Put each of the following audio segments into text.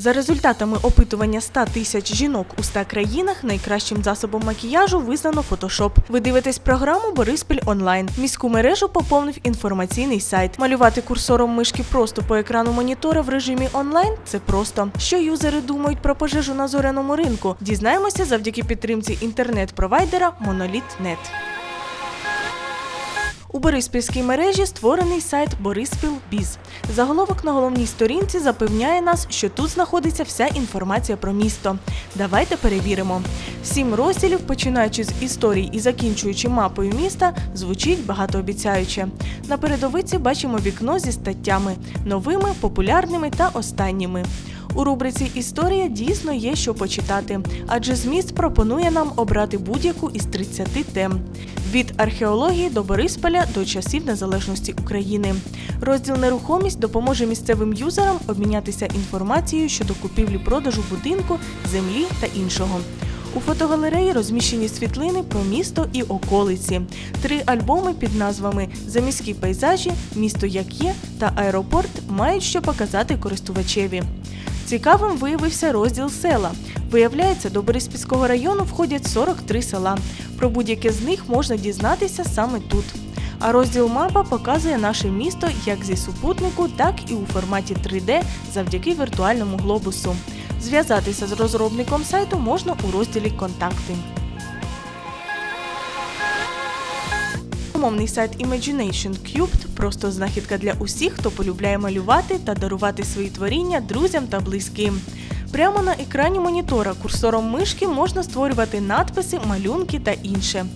За результатами опитування 100 тисяч жінок у 100 країнах найкращим засобом макіяжу визнано фотошоп. Ви дивитесь програму Бориспіль онлайн. Міську мережу поповнив інформаційний сайт. Малювати курсором мишки просто по екрану монітора в режимі онлайн це просто. Що юзери думають про пожежу на зоряному ринку? Дізнаємося завдяки підтримці інтернет-провайдера Monolith.net. У Бориспільській мережі створений сайт Бориспіл Біз. Заголовок на головній сторінці запевняє нас, що тут знаходиться вся інформація про місто. Давайте перевіримо. Сім розділів, починаючи з історій і закінчуючи мапою міста, звучить багатообіцяюче. На передовиці бачимо вікно зі статтями новими, популярними та останніми. У рубриці Історія дійсно є що почитати, адже зміст пропонує нам обрати будь-яку із 30 тем. Від археології до Борисполя до часів незалежності України. Розділ нерухомість допоможе місцевим юзерам обмінятися інформацією щодо купівлі-продажу будинку, землі та іншого. У фотогалереї розміщені світлини про місто і околиці, три альбоми під назвами Заміські пейзажі, Місто як є та Аеропорт мають що показати користувачеві. Цікавим виявився розділ села. Виявляється, до Бориспільського району входять 43 села. Про будь-яке з них можна дізнатися саме тут. А розділ мапа показує наше місто як зі супутнику, так і у форматі 3D завдяки віртуальному глобусу. Зв'язатися з розробником сайту можна у розділі Контакти. Мовний сайт Imagination Cubed просто знахідка для усіх, хто полюбляє малювати та дарувати свої творіння друзям та близьким. Прямо на екрані монітора курсором мишки можна створювати надписи, малюнки та інше.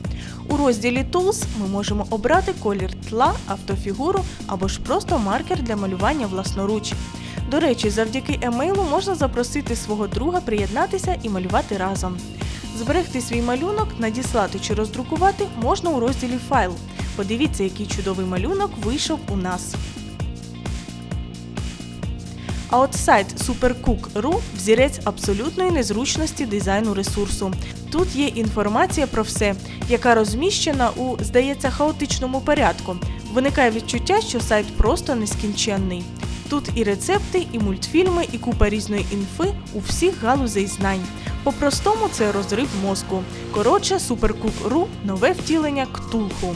У розділі Tools ми можемо обрати колір тла, автофігуру або ж просто маркер для малювання власноруч. До речі, завдяки емейлу можна запросити свого друга приєднатися і малювати разом. Зберегти свій малюнок, надіслати чи роздрукувати можна у розділі Файл. Подивіться, який чудовий малюнок вийшов у нас. А от сайт supercook.ru – взірець абсолютної незручності дизайну ресурсу. Тут є інформація про все, яка розміщена у, здається, хаотичному порядку. Виникає відчуття, що сайт просто нескінченний. Тут і рецепти, і мультфільми, і купа різної інфи у всіх галузей знань. По-простому це розрив мозку. Коротше, Supercook.ru – нове втілення ктулху.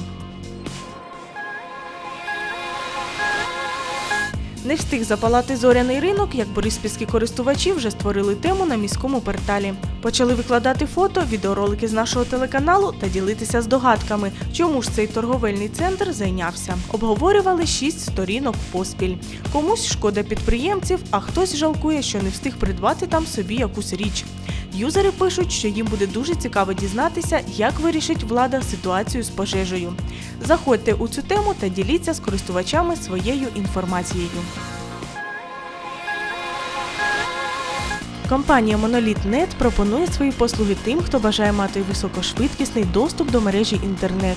Не встиг запалати зоряний ринок, як бориспільські користувачі вже створили тему на міському порталі. Почали викладати фото, відеоролики з нашого телеканалу та ділитися здогадками, чому ж цей торговельний центр зайнявся. Обговорювали шість сторінок поспіль. Комусь шкода підприємців, а хтось жалкує, що не встиг придбати там собі якусь річ. Юзери пишуть, що їм буде дуже цікаво дізнатися, як вирішить влада ситуацію з пожежею. Заходьте у цю тему та діліться з користувачами своєю інформацією. Компанія Monolith.net пропонує свої послуги тим, хто бажає мати високошвидкісний доступ до мережі інтернет.